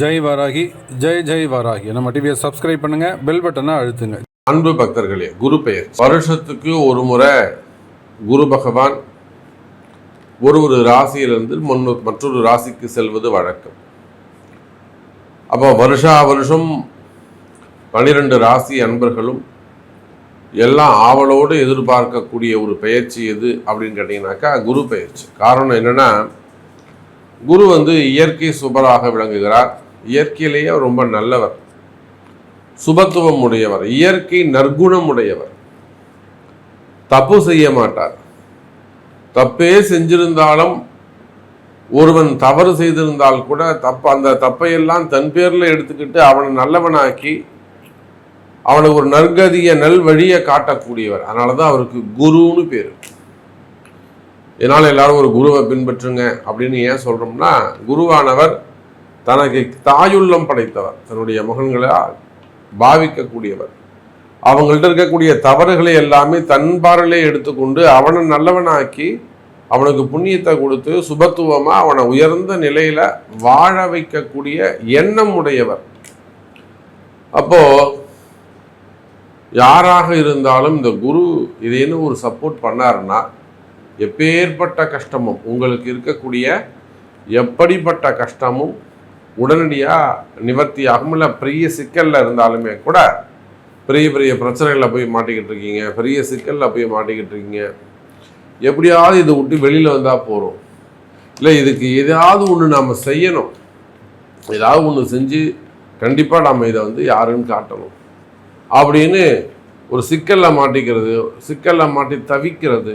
ஜெய் வராகி ஜெய் ஜெய் வராகி. நம்ம டிவியை சப்ஸ்கிரைப் பண்ணுங்க பெல் பட்டனை அழுத்துங்க. அன்பு பக்தர்களே குரு பெயர். வருஷத்துக்கு ஒரு முறை குரு பகவான் ஒரு ஒரு ராசியிலிருந்து முன்னு மற்றொரு ராசிக்கு செல்வது வழக்கம். அப்போ வருஷா வருஷம் பனிரெண்டு ராசி அன்பர்களும் எல்லாம் ஆவலோடு எதிர்பார்க்கக்கூடிய ஒரு பெயர்ச்சி எது அப்படின்னு கேட்டிங்கனாக்கா குரு பெயர்ச்சி. காரணம் என்னன்னா குரு வந்து இயற்கை சுபராக விளங்குகிறார். இயற்கையிலேயே ரொம்ப நல்லவர். சுபத்துவம் உடையவர். இயற்கை நற்குணம் உடையவர். தப்பு செய்ய மாட்டார். தப்பே செஞ்சிருந்தாலும் ஒருவன் தவறு செய்திருந்தால் கூட தப்பு அந்த தப்பையெல்லாம் தன் பேர்ல எடுத்துக்கிட்டு அவனை நல்லவனாக்கி அவனுக்கு ஒரு நற்கதிய நல் வழியை காட்டக்கூடியவர். அதனால தான் அவருக்கு குருன்னு பேர். இதனால் எல்லாரும் ஒரு குருவை பின்பற்றுங்க அப்படின்னு ஏன் சொல்கிறோம்னா குருவானவர் தனக்கு தாயுள்ளம் படைத்தவர். தன்னுடைய மகன்களால் பாவிக்கக்கூடியவர். அவங்கள்ட்ட இருக்கக்கூடிய தவறுகளை எல்லாமே தன் பார்வையிலே எடுத்துக்கொண்டு அவனை நல்லவனாக்கி அவனுக்கு புண்ணியத்தை கொடுத்து சுபத்துவமாக அவனை உயர்ந்த நிலையில் வாழ வைக்கக்கூடிய எண்ணம் உடையவர். அப்போ யாராக இருந்தாலும் இந்த குரு இதேன்னு ஒரு சப்போர்ட் பண்ணாருன்னா எப்பேற்பட்ட கஷ்டமும் உங்களுக்கு இருக்கக்கூடிய எப்படிப்பட்ட கஷ்டமும் உடனடியாக நிவர்த்தி ஆகும் இல்லை பெரிய சிக்கலில் இருந்தாலுமே கூட பெரிய பெரிய பிரச்சனைகளில் போய் மாட்டிக்கிட்டு இருக்கீங்க. பெரிய சிக்கலில் போய் மாட்டிக்கிட்டு இருக்கீங்க. எப்படியாவது இதை விட்டு வெளியில் வந்தால் போகிறோம் இல்லை இதுக்கு ஏதாவது ஒன்று நாம் செய்யணும். ஏதாவது ஒன்று செஞ்சு கண்டிப்பாக நம்ம இதை வந்து யாருன்னு காட்டணும். அப்படின்னு ஒரு சிக்கலில் மாட்டிக்கிறது சிக்கலில் மாட்டி தவிக்கிறது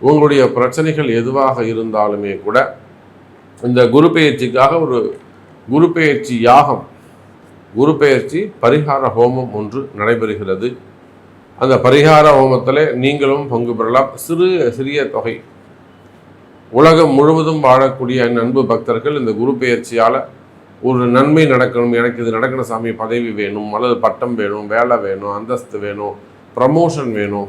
உங்களுடைய பிரச்சனைகள் எதுவாக இருந்தாலுமே கூட இந்த குரு பெயர்ச்சிக்காக ஒரு குரு பெயர்ச்சி யாகம் குரு பெயர்ச்சி பரிகார ஹோமம் ஒன்று நடைபெறுகிறது. அந்த பரிகார ஹோமத்தில் நீங்களும் பங்கு பெறலாம். சிறு சிறிய தொகை. உலகம் முழுவதும் வாழக்கூடிய என் அன்பு பக்தர்கள் இந்த குரு பெயர்ச்சியால் ஒரு நன்மை நடக்கணும் எனக்கு இது நடக்கணும் சாமி பதவி வேணும் அல்லது பட்டம் வேணும் வேலை வேணும் அந்தஸ்து வேணும் ப்ரமோஷன் வேணும்.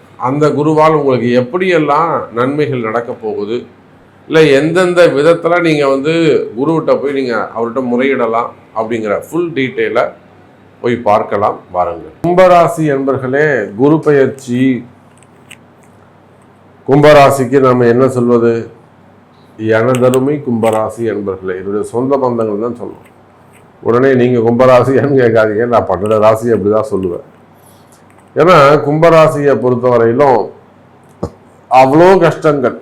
அந்த குருவால் உங்களுக்கு எப்படியெல்லாம் நன்மைகள் நடக்க போகுது? இல்லை எந்தெந்த விதத்தில் நீங்கள் வந்து குருவிட்ட போய் நீங்கள் அவர்கிட்ட முறையிடலாம் அப்படிங்கிற ஃபுல் டீட்டெயிலை போய் பார்க்கலாம் வாருங்கள். கும்பராசி என்பர்களே குரு பயிற்சி கும்பராசிக்கு நம்ம என்ன சொல்வது? எனதருமை கும்பராசி என்பர்களே என்னுடைய சொந்த பந்தங்கள் தான் சொல்லணும் உடனே நீங்கள் கும்பராசியான்னு கேட்காதீங்க நான் பன்னெண்டு ராசி அப்படி தான் சொல்லுவேன். ஏன்னா கும்பராசியை பொறுத்தவரையிலும் அவ்வளோ கஷ்டங்கள்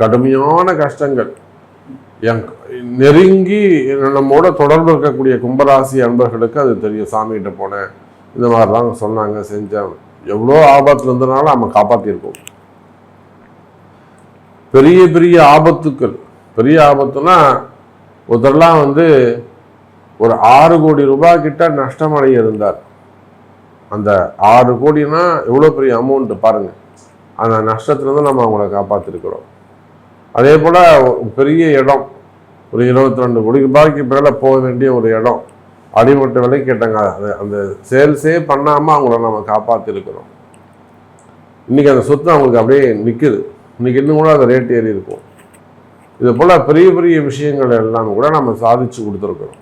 கடுமையான கஷ்டங்கள். என் நெருங்கி நம்மோட தொடர்பு இருக்கக்கூடிய கும்பராசி அன்பர்களுக்கு அது தெரியும். சாமிகிட்ட போனேன் இந்த மாதிரிலாம் சொன்னாங்க செஞ்சேன். எவ்வளோ ஆபத்தில் இருந்தனாலும் நம்ம காப்பாற்றிருக்கோம் பெரிய பெரிய ஆபத்துக்கள். பெரிய ஆபத்துனா ஒருத்தர்லாம் வந்து ஒரு ஆறு கோடி ரூபாய் கிட்ட நஷ்டமடைய இருந்தார் அந்த ஆறு கோடினா எவ்வளோ பெரிய அமௌண்ட்டு பாருங்கள் அந்த நஷ்டத்துலேருந்து நம்ம அவங்கள காப்பாற்றிருக்கிறோம் அதே போல் பெரிய இடம் ஒரு இருபத்தி ரெண்டு கோடி ரூபாய்க்கு மேலே போக வேண்டிய ஒரு இடம் அடிமட்ட விலை கேட்டாங்க. அது அந்த சேல்ஸே பண்ணாமல் அவங்கள நம்ம காப்பாற்றிருக்கிறோம் இன்றைக்கி அந்த சொத்து அவங்களுக்கு அப்படியே நிற்குது இன்னைக்கு இன்னும் கூட அந்த ரேட் ஏறி இருக்கும். இது போல் பெரிய பெரிய விஷயங்கள் எல்லாம் கூட நம்ம சாதிச்சு கொடுத்துருக்குறோம்.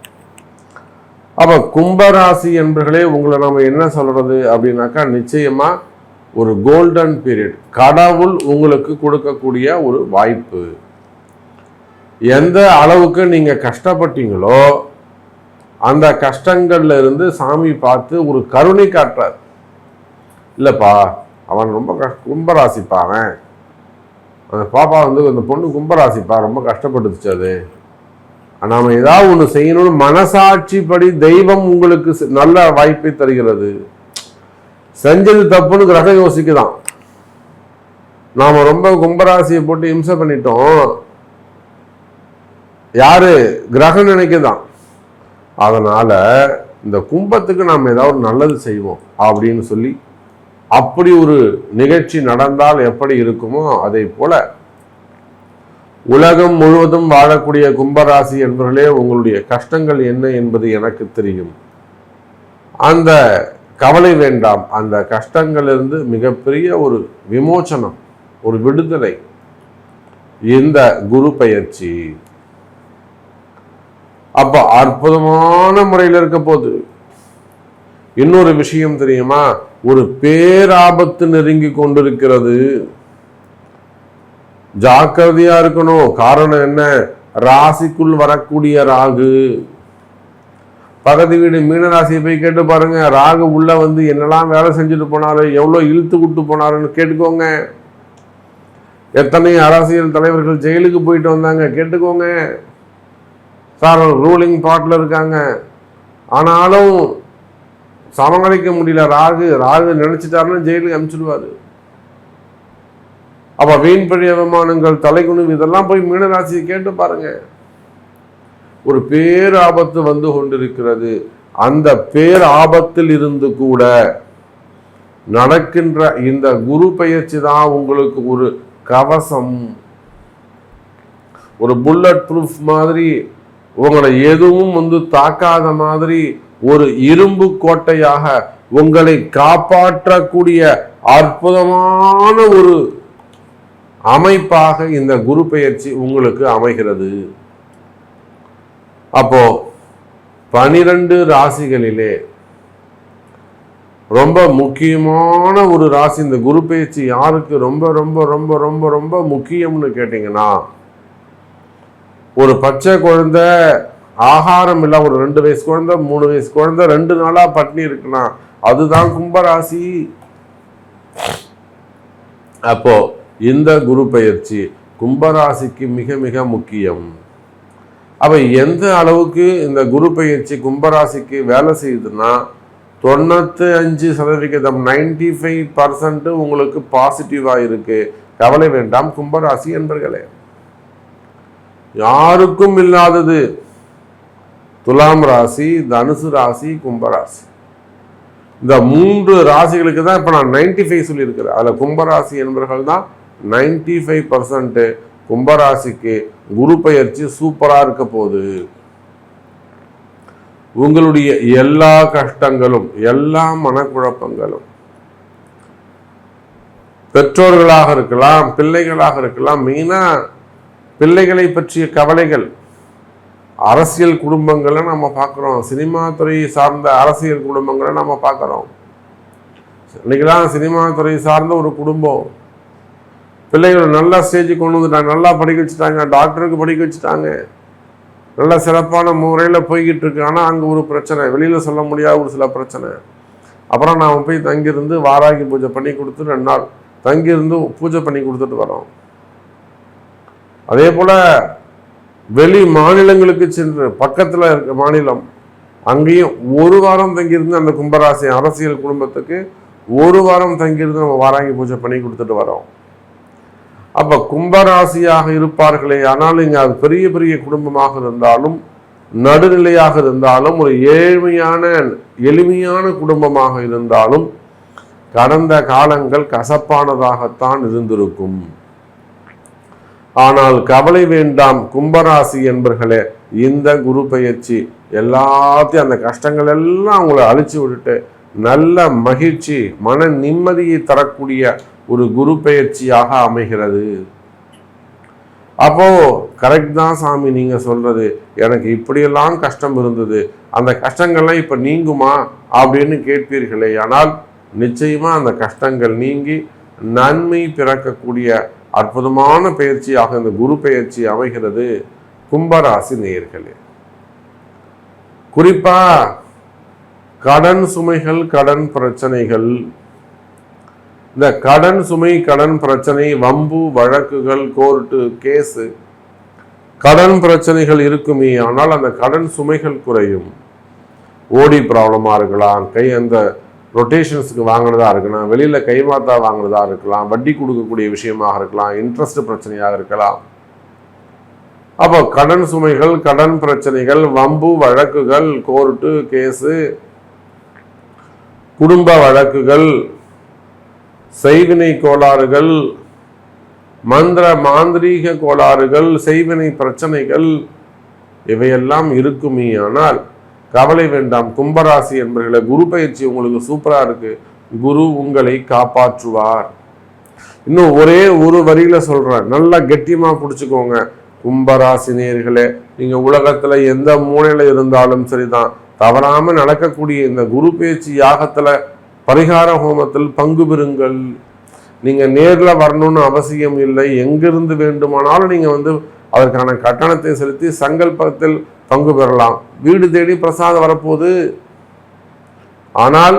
அப்போ கும்பராசி என்பர்களே உங்களை நம்ம என்ன சொல்கிறது அப்படின்னாக்கா நிச்சயமாக ஒரு கோல்டன் பீரியட் கடவுள் உங்களுக்கு கொடுக்கக்கூடிய ஒரு வாய்ப்பு. எந்த அளவுக்கு நீங்கள் கஷ்டப்பட்டீங்களோ அந்த கஷ்டங்கள்ல இருந்து சாமி பார்த்து ஒரு கருணை காட்டுறார். இல்லைப்பா அவன் ரொம்ப கஷ்ட கும்பராசிப்பா அவன். அந்த பாப்பா வந்து அந்த பொண்ணு கும்பராசிப்பா ரொம்ப கஷ்டப்பட்டுச்சு அது. நாம ஏதாவது ஒன்று செய்யணும்னு மனசாட்சிப்படி தெய்வம் உங்களுக்கு நல்ல வாய்ப்பை தருகிறது. செஞ்சது தப்புன்னு கிரகம் யோசிக்குதான். நாம ரொம்ப கும்பராசியை போட்டு இம்சை பண்ணிட்டோம். யாரு? கிரகம் நினைக்குதான். அதனால இந்த கும்பத்துக்கு நாம் ஏதாவது நல்லது செய்வோம் அப்படின்னு சொல்லி அப்படி ஒரு நிகழ்ச்சி நடந்தால் எப்படி இருக்குமோ அதை போல உலகம் முழுவதும் வாழக்கூடிய கும்பராசி என்பவர்களே உங்களுடைய கஷ்டங்கள் என்ன என்பது எனக்கு தெரியும். அந்த கவலை வேண்டாம். அந்த கஷ்டங்களிலிருந்து மிகப்பெரிய ஒரு விமோச்சனம் ஒரு விடுதலை. இந்த குரு பயிற்சி. அப்ப அற்புதமான முறையில் இருக்க போது இன்னொரு விஷயம் தெரியுமா? ஒரு பேராபத்து நெருங்கி கொண்டிருக்கிறது. ஜாக்கிரதையா இருக்கணும். காரணம் என்ன? ராசிக்குள் வரக்கூடிய ராகு. பக்கத்து வீடு மீன ராசியை போய் கேட்டு பாருங்க. ராகு உள்ள வந்து என்னெல்லாம் வேலை செஞ்சுட்டு போனாரு எவ்வளவு இழுத்து விட்டு போனாருன்னு கேட்டுக்கோங்க. எத்தனை அரசியல் தலைவர்கள் ஜெயிலுக்கு போயிட்டு வந்தாங்க கேட்டுக்கோங்க. சார் ரூலிங் பாட்டில் இருக்காங்க. ஆனாலும் சமாளிக்க முடியல ராகு. ராகு நினச்சிட்டாருன்னு ஜெயிலுக்கு அனுப்பிச்சிடுவாரு. அப்ப வீண் பழி அவமானங்கள் தலைகுனிவு இதெல்லாம் போய் மீனராசியை கேட்டு பாருங்க. ஒரு பேராபத்து வந்து கொண்டிருக்கிறது. அந்த பேர் ஆபத்தில் இருந்து கூட நடக்கின்ற இந்த குரு பயிற்சி தான் உங்களுக்கு ஒரு கவசம். ஒரு புல்லட் ப்ரூஃப் மாதிரி உங்களை எதுவும் வந்து தாக்காத மாதிரி ஒரு இரும்பு கோட்டையாக உங்களை காப்பாற்றக்கூடிய அற்புதமான ஒரு அமைப்பாக இந்த குரு பெயர்ச்சி உங்களுக்கு அமைகிறது. அப்போ பனிரெண்டு ராசிகளிலே ரொம்ப முக்கியமான ஒரு ராசி இந்த குரு பெயர்ச்சி யாருக்கு ரொம்ப ரொம்ப ரொம்ப ரொம்ப ரொம்ப முக்கியம்னு கேட்டிங்கன்னா ஒரு பச்சை குழந்தை ஆகாரம் இல்லை ஒரு ரெண்டு வயசு குழந்தை மூணு வயசு குழந்தை ரெண்டு நாளா பட்னி இருக்குன்னா அதுதான் கும்பராசி. அப்போ இந்த குரு பயிற்சி கும்பராசிக்கு மிக மிக முக்கியம். அவை எந்த அளவுக்கு இந்த குரு பயிற்சி கும்பராசிக்கு வேலை செய்யுதுன்னா தொண்ணூத்தி அஞ்சு சதவிகிதம் நைன்டி ஃபைவ் பர்சன்ட் உங்களுக்கு பாசிட்டிவாக இருக்கு. கவலை வேண்டாம் கும்பராசி என்பர்களே. யாருக்கும் இல்லாதது துலாம் ராசி தனுசு ராசி கும்பராசி. இந்த மூன்று ராசிகளுக்கு தான் இப்போ நான் நைன்டி ஃபைவ் சொல்லியிருக்கிறேன். அதில் கும்பராசி என்பவர்கள் தான் நைன்டி ஃபைவ் பர்சன்ட்டு கும்பராசிக்கு குரு பயிற்சி சூப்பராக இருக்க போகுது. உங்களுடைய எல்லா கஷ்டங்களும் எல்லா மனக்குழப்பங்களும் பெற்றோர்களாக இருக்கலாம் பிள்ளைகளாக இருக்கலாம் மெயினாக பிள்ளைகளை பற்றிய கவலைகள். அரசியல் குடும்பங்களை நம்ம பார்க்குறோம். சினிமா துறை சார்ந்த அரசியல் குடும்பங்களை நம்ம பார்க்குறோம். இன்னைக்கெல்லாம் சினிமா துறை சார்ந்த ஒரு குடும்பம். பிள்ளைகளை நல்லா ஸ்டேஜுக்கு கொண்டு வந்துட்டாங்க நல்லா படிக்க வச்சுட்டாங்க டாக்டருக்கு படிக்க வச்சுட்டாங்க. நல்ல சிறப்பான முறையில் போய்கிட்டு இருக்கு. ஆனால் அங்கே ஒரு பிரச்சனை. வெளியில் சொல்ல முடியாத ஒரு சில பிரச்சனை. அப்புறம் நாம் போய் தங்கியிருந்து வாராகி பூஜை பண்ணி கொடுத்து ரெண்டு நாள் தங்கியிருந்து பூஜை பண்ணி கொடுத்துட்டு வரோம். அதே போல் வெளி மாநிலங்களுக்கு சென்று பக்கத்தில் இருக்க மாநிலம் அங்கேயும் ஒரு வாரம் தங்கியிருந்து அந்த கும்பராசி அரசியல் குடும்பத்துக்கு ஒரு வாரம் தங்கியிருந்து நம்ம வாராங்கி பூஜை பண்ணி கொடுத்துட்டு வரோம். அப்ப கும்பராசியாக இருப்பார்களே ஆனால் இங்க அது பெரிய பெரிய குடும்பமாக இருந்தாலும் நடுநிலையாக இருந்தாலும் ஒரு ஏழ்மையான எளிமையான குடும்பமாக இருந்தாலும் கடந்த காலங்கள் கசப்பானதாகத்தான் இருந்திருக்கும். ஆனால் கவலை வேண்டாம் கும்பராசி என்பர்களே இந்த குரு பயிற்சி எல்லாத்தையும் அந்த கஷ்டங்கள் எல்லாம் அவங்களை அழிச்சு விட்டுட்டு நல்ல மகிழ்ச்சி மன நிம்மதியை தரக்கூடிய ஒரு குரு பெயர்ச்சியாக அமைகிறது. அப்போ கரெக்ட் தான் சாமி நீங்க சொல்றது. எனக்கு இப்படியெல்லாம் கஷ்டம் இருந்தது. அந்த கஷ்டங்கள்லாம் இப்ப நீங்குமா அப்படின்னு கேட்பீர்களே. ஆனால் நிச்சயமா அந்த கஷ்டங்கள் நீங்கி நன்மை பிறக்கக்கூடிய அற்புதமான பயிற்சியாக இந்த குரு பெயர்ச்சி அமைகிறது கும்பராசி நேயர்களே. குறிப்பா கடன் சுமைகள் கடன் பிரச்சனைகள் இந்த கடன் சுமை கடன் பிரச்சனை வம்பு வழக்குகள் கோர்ட்டு கேஸு கடன் பிரச்சனைகள் இருக்குமே ஆனால் அந்த கடன் சுமைகள் குறையும். ஓடி ப்ராப்ளமாக இருக்கலாம் கை அந்த ரொட்டேஷன்ஸுக்கு வாங்கினதா இருக்கலாம் வெளியில் கைமாத்தா வாங்கினதா இருக்கலாம் வட்டி கொடுக்கக்கூடிய விஷயமாக இருக்கலாம் இன்ட்ரெஸ்ட் பிரச்சனையாக இருக்கலாம். அப்போ கடன் சுமைகள் கடன் பிரச்சனைகள் வம்பு வழக்குகள் கோர்ட்டு கேஸு குடும்ப வழக்குகள் செய்வினை கோளாறுகள் மந்திர மாந்திரீக கோளாறுகள் செய்வினை பிரச்சனைகள் இவையெல்லாம் இருக்குமே ஆனால் கவலை வேண்டாம். கும்பராசி என்பர்களை குரு பயிற்சி உங்களுக்கு சூப்பரா இருக்கு. குரு உங்களை காப்பாற்றுவார். இன்னும் ஒரே ஒரு வரியில சொல்றேன். நல்லா கெட்டியமா பிடிச்சுக்கோங்க. கும்பராசினியர்களே நீங்க உலகத்துல எந்த மூலையில இருந்தாலும் சரிதான். தவறாம நடக்கக்கூடிய இந்த குரு பேச்சு யாகத்துல பரிகார ஹோமத்தில் பங்கு பெறுங்கள். நீங்க நேர்ல வரணும்னு அவசியம் இல்லை. எங்கிருந்து வேண்டுமானாலும் நீங்க வந்து அதற்கான கட்டணத்தை செலுத்தி சங்கல்பத்தில் பங்கு பெறலாம். வீடு தேடி பிரசாதம் வரப்போகுது. ஆனால்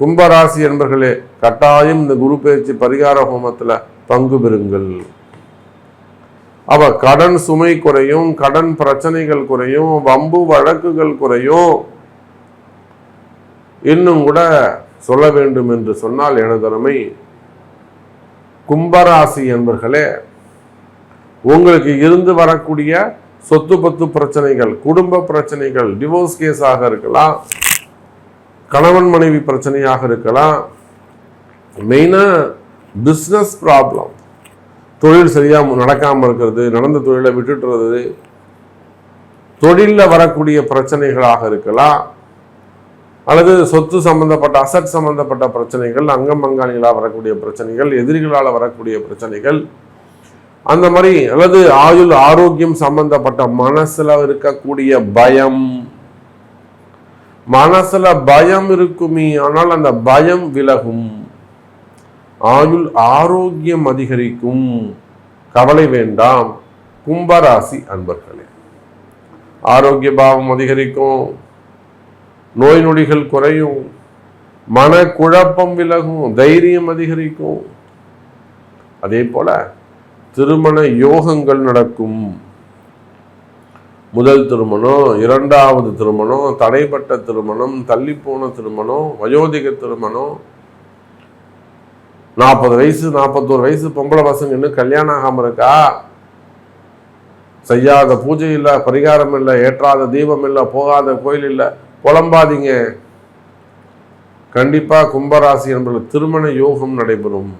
கும்பராசி என்பர்களே கட்டாயம் இந்த குரு பயிற்சி பரிகார ஹோமத்துல பங்கு பெறுங்கள். அவ கடன் சுமை குறையும் கடன் பிரச்சனைகள் குறையும் வம்பு வழக்குகள் குறையும். இன்னும் கூட சொல்ல வேண்டும் என்று சொன்னால் எனதருமை கும்பராசி என்பர்களே உங்களுக்கு இருந்து வரக்கூடிய சொத்து பத்து பிரச்சனைகள் குடும்ப பிரச்சனைகள் டிவோர்ஸ் கேஸாக இருக்கலாம் கணவன் மனைவி பிரச்சனையாக இருக்கலாம் மெயினாக பிஸ்னஸ் ப்ராப்ளம் தொழில் சரியாக நடக்காமல் இருக்கிறது நடந்த தொழிலை விட்டுட்டுறது தொழிலில் வரக்கூடிய பிரச்சனைகளாக இருக்கலாம் அல்லது சொத்து சம்பந்தப்பட்ட அசட் சம்பந்தப்பட்ட பிரச்சனைகள் அங்கம் பங்காளிகளாக வரக்கூடிய பிரச்சனைகள் எதிரிகளால் வரக்கூடிய பிரச்சனைகள் அந்த மாதிரி அல்லது ஆயுள் ஆரோக்கியம் சம்பந்தப்பட்ட மனசுல இருக்கக்கூடிய பயம். மனசுல பயம் இருக்குமே ஆனால் அந்த பயம் விலகும். ஆயுள் ஆரோக்கியம் அதிகரிக்கும். கவலை வேண்டாம். கும்பராசி அன்பர்களே ஆரோக்கிய பாவம் அதிகரிக்கும். நோய் நொடிகள் குறையும் மன குழப்பம் விலகும் தைரியம் அதிகரிக்கும். அதே போல திருமண யோகங்கள் நடக்கும். முதல் திருமணம் இரண்டாவது திருமணம் தடைப்பட்ட திருமணம் தள்ளிப்போன திருமணம் வயோதிக திருமணம். நாற்பது வயசு நாற்பத்தோரு வயசு பொம்பளை பசங்க இன்னும் கல்யாணம் ஆகாமல் இருக்கா? செய்யாத பூஜை இல்லை பரிகாரம் இல்லை ஏற்றாத தீபம் இல்லை போகாத கோயில் இல்லை. புலம்பாதீங்க. கண்டிப்பாக கும்பராசி என்பது திருமண யோகம் நடைபெறும்.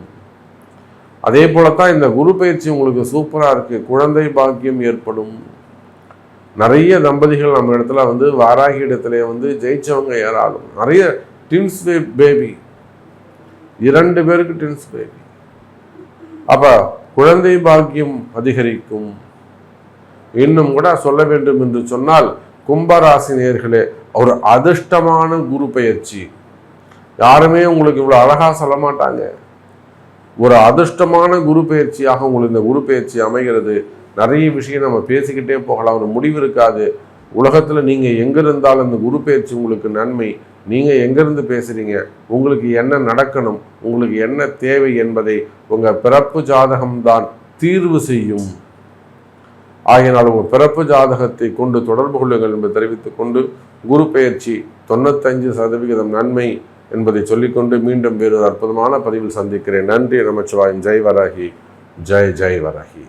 அதே போலத்தான் இந்த குரு பயிற்சி உங்களுக்கு சூப்பராக இருக்குது குழந்தை பாக்கியம் ஏற்படும். நிறைய தம்பதிகள் நம்ம இடத்துல வந்து வாராகி இடத்துல வந்து ஜெயிச்சவங்க ஏறாலும் நிறைய டின்ஸ் பேபி இரண்டு பேருக்கு டின்ஸ் பேபி அப்போ குழந்தை பாக்கியம் அதிகரிக்கும். இன்னும் கூட சொல்ல வேண்டும் என்று சொன்னால் கும்பராசி நேர்களே ஒரு அதிர்ஷ்டமான குரு பயிற்சி யாருமே உங்களுக்கு இவ்வளோ அழகாக சொல்ல மாட்டாங்க. ஒரு அதிர்ஷ்டமான குரு பயிற்சியாக உங்களுக்கு இந்த குரு பயிற்சி அமைகிறது. நிறைய விஷயம் நம்ம பேசிக்கிட்டே போகலாம். ஒரு முடிவு இருக்காது. உலகத்தில் நீங்கள் எங்கே இருந்தாலும் இந்த குரு பயிற்சி உங்களுக்கு நன்மை. நீங்கள் எங்கேருந்து பேசுகிறீங்க உங்களுக்கு என்ன நடக்கணும்? உங்களுக்கு என்ன தேவை என்பதை உங்கள் பிறப்பு ஜாதகம்தான் தீர்வு செய்யும். ஆகையினால் உங்கள் பிறப்பு ஜாதகத்தை கொண்டு தொடர்பு கொள்ளுங்கள் என்று தெரிவித்துக் கொண்டு குரு பெயர்ச்சி தொண்ணூத்தஞ்சு சதவிகிதம் நன்மை என்பதை சொல்லிக்கொண்டு மீண்டும் வேறொரு அற்புதமான பதிவில் சந்திக்கிறேன். நன்றி நமச்சிவாயம். ஜெய் வராகி. ஜெய் ஜெய் வராகி.